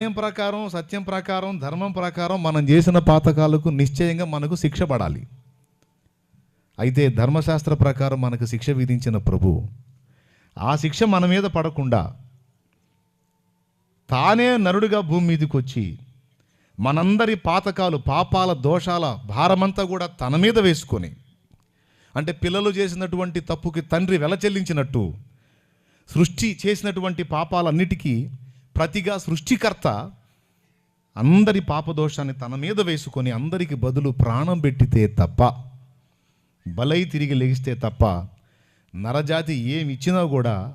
న్యాయం ప్రకారం సత్యం ప్రకారం ధర్మం ప్రకారం మనం చేసిన పాతకాలకు నిశ్చయంగా మనకు శిక్ష పడాలి. అయితే ధర్మశాస్త్ర ప్రకారం మనకు శిక్ష విధించిన ప్రభు ఆ శిక్ష మన మీద పడకుండా తానే నరుడిగా భూమి మీదకి వచ్చి మనందరి పాతకాలు పాపాల దోషాల భారమంతా కూడా తన మీద వేసుకొని అంటే పిల్లలు చేసినటువంటి తప్పుకి తండ్రి వెల చెల్లించినట్టు సృష్టి చేసినటువంటి పాపాలన్నిటికీ ప్రతిగా సృష్టికర్త అందరి పాపదోషాన్ని తన మీద వేసుకొని అందరికి బదులు ప్రాణం పెట్టితే తప్ప బలై తిరిగి లెగిస్తే తప్ప నరజాతి ఏమి ఇచ్చినా కూడా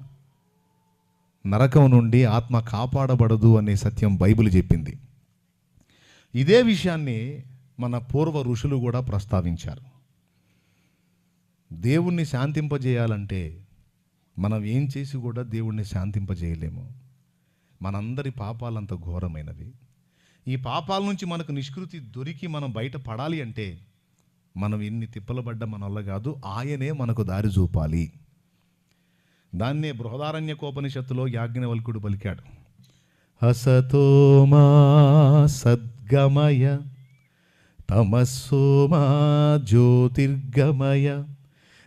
నరకం నుండి ఆత్మ కాపాడబడదు అనే సత్యం బైబిల్ చెప్పింది. ఇదే విషయాన్ని మన పూర్వ ఋషులు కూడా ప్రస్తావించారు. దేవుణ్ణి శాంతింపజేయాలంటే మనం ఏం చేసి కూడా దేవుణ్ణి శాంతింపజేయలేము. మనందరి పాపాలంత ఘోరమైనవి. ఈ పాపాల నుంచి మనకు నిష్కృతి దొరికి మనం బయట పడాలి అంటే మనం ఎన్ని తిప్పలు పడ్డ మన వల్ల కాదు ఆయనే మనకు దారి చూపాలి. దాన్నే బృహదారణ్య కోపనిషత్తులో యాజ్ఞవల్కుడు పలికాడు హసతోమా సద్గమయ తమస్సోమా జ్యోతిర్గమయ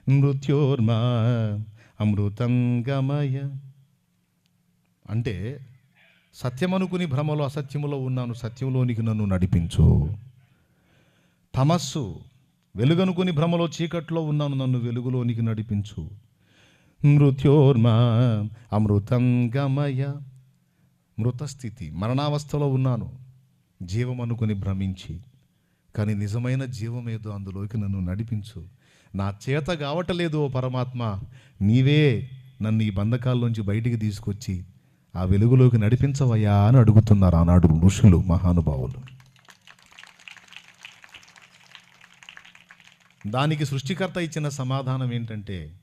మృత్యోర్మా అమృతంగమయ. అంటే సత్యమనుకుని భ్రమలో అసత్యములో ఉన్నాను సత్యంలోనికి నన్ను నడిపించు. తమస్సు వెలుగనుకుని భ్రమలో చీకట్లో ఉన్నాను నన్ను వెలుగులోనికి నడిపించు. మృత్యోర్మ అమృతం గమయ. మృతస్థితి మరణావస్థలో ఉన్నాను. జీవం అనుకుని భ్రమించి కానీ నిజమైన జీవం ఏదో అందులోకి నన్ను నడిపించు. నా చేత కావటలేదు ఓ పరమాత్మ. నీవే నన్ను ఈ బంధకాల్లోంచి బయటికి తీసుకొచ్చి ఆ వెలుగులోకి నడిపించవయ్యా అని అడుగుతున్నారు ఆనాడు ఋషులు మహానుభావులు. దానికి సృష్టికర్త ఇచ్చిన సమాధానం ఏంటంటే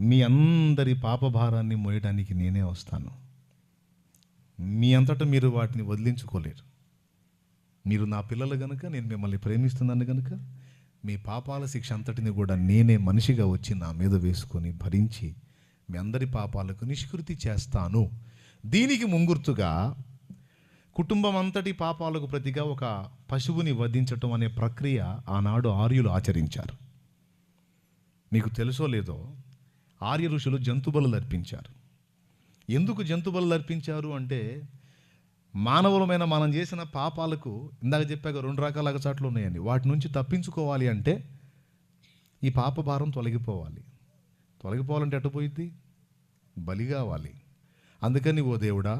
మీ అందరి పాపభారాన్ని మోయడానికి నేనే వస్తాను. మీ అంతటా మీరు వాటిని వదిలించుకోలేరు. మీరు నా పిల్లలు గనుక నేను మిమ్మల్ని ప్రేమిస్తున్నాను గనుక మీ పాపాల శిక్ష అంతటిని కూడా నేనే మనిషిగా వచ్చి నా మీద వేసుకొని భరించి మీ అందరి పాపాలకు నిష్కృతి చేస్తాను. దీనికి ముంగుర్తుగా కుటుంబం అంతటి పాపాలకు ప్రతిగా ఒక పశువుని వధించటం అనే ప్రక్రియ ఆనాడు ఆర్యులు ఆచరించారు. మీకు తెలుసో లేదో ఆర్య ఋషులు జంతుబలు అర్పించారు. ఎందుకు జంతుబలు అర్పించారు అంటే మానవులమైన మనం చేసిన పాపాలకు ఇందాక చెప్పాక రెండు రకాల అగచాట్లు ఉన్నాయండి. వాటి నుంచి తప్పించుకోవాలి అంటే ఈ పాప భారం తొలగిపోవాలి. తొలగిపోవాలంటే ఎటు పోయిద్ది? బలి కావాలి అందుకని ఓ దేవుడా